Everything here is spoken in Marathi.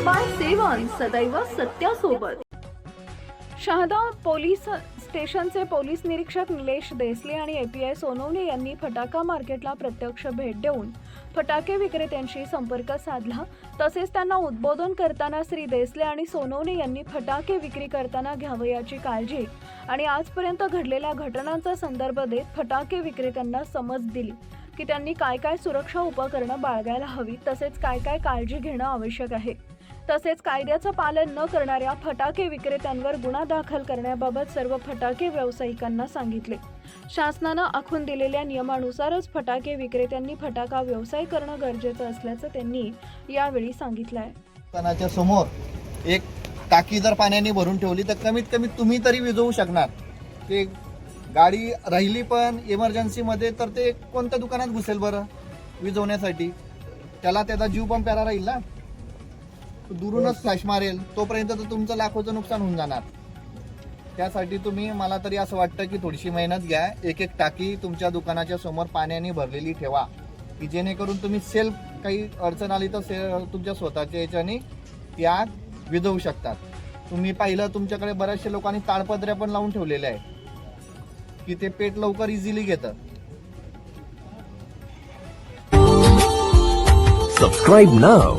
सदैव सत्यासोबत. शहादा पोलीस स्टेशनचे पोलीस निरीक्षक निलेश देसले आणि एपीआय सोनवणे यांनी फटाका मार्केटला प्रत्यक्ष भेट देऊन फटाके विक्रेत्यांशी संपर्क साधला. तसेच त्यांना उद्बोधन करताना श्री देसले आणि सोनवणे यांनी फटाके विक्री करताना घ्यावयाची काळजी आणि आजपर्यंत घडलेल्या घटनांचा संदर्भ देत फटाके विक्रेत्यांना समज दिली की त्यांनी काय काय सुरक्षा उपकरणं बाळगायला हवी तसेच काय काय काळजी घेणं आवश्यक आहे. तसेच कायद्याचं पालन न करणाऱ्या फटाके विक्रेत्यांवर गुन्हा दाखल करण्याबाबत सर्व फटाके व्यावसायिकांना सांगितले. शासनानं आखून दिलेल्या नियमानुसारच फटाके विक्रेत्यांनी फटाका व्यवसाय करणं गरजेचं असल्याचं त्यांनी यावेळी सांगितलं आहे समोर एक टाकी जर पाण्याने भरून ठेवली तर कमीत कमी तुम्ही तरी विजवू शकणार. ते गाडी राहिली पण इमर्जन्सीमध्ये तर ते कोणत्या दुकानात घुसेल बरं? विजवण्यासाठी. त्याला त्याचा जीव पण प्यारा राहील ना? दुरूनच फ्लॅश मारेल तोपर्यंत तर तुमचं लाखोचं नुकसान होऊन जाणार. त्यासाठी तुम्ही मला तरी असं वाटतं की थोडीशी मेहनत घ्या एक एक टाकी तुमच्या दुकानाच्या समोर पाण्याने भरलेली ठेवा की जेणेकरून तुम्ही सेल्फ काही अडचण आली तर से तुमच्या स्वतःच्या याच्याने त्या विजवू शकतात. तुम्ही पाहिलं तुमच्याकडे बऱ्याचशा लोकांनी ताडपत्र्या पण लावून ठेवलेल्या आहे की ते पेट लवकर इझिली घेतं सबस्क्राईब नाव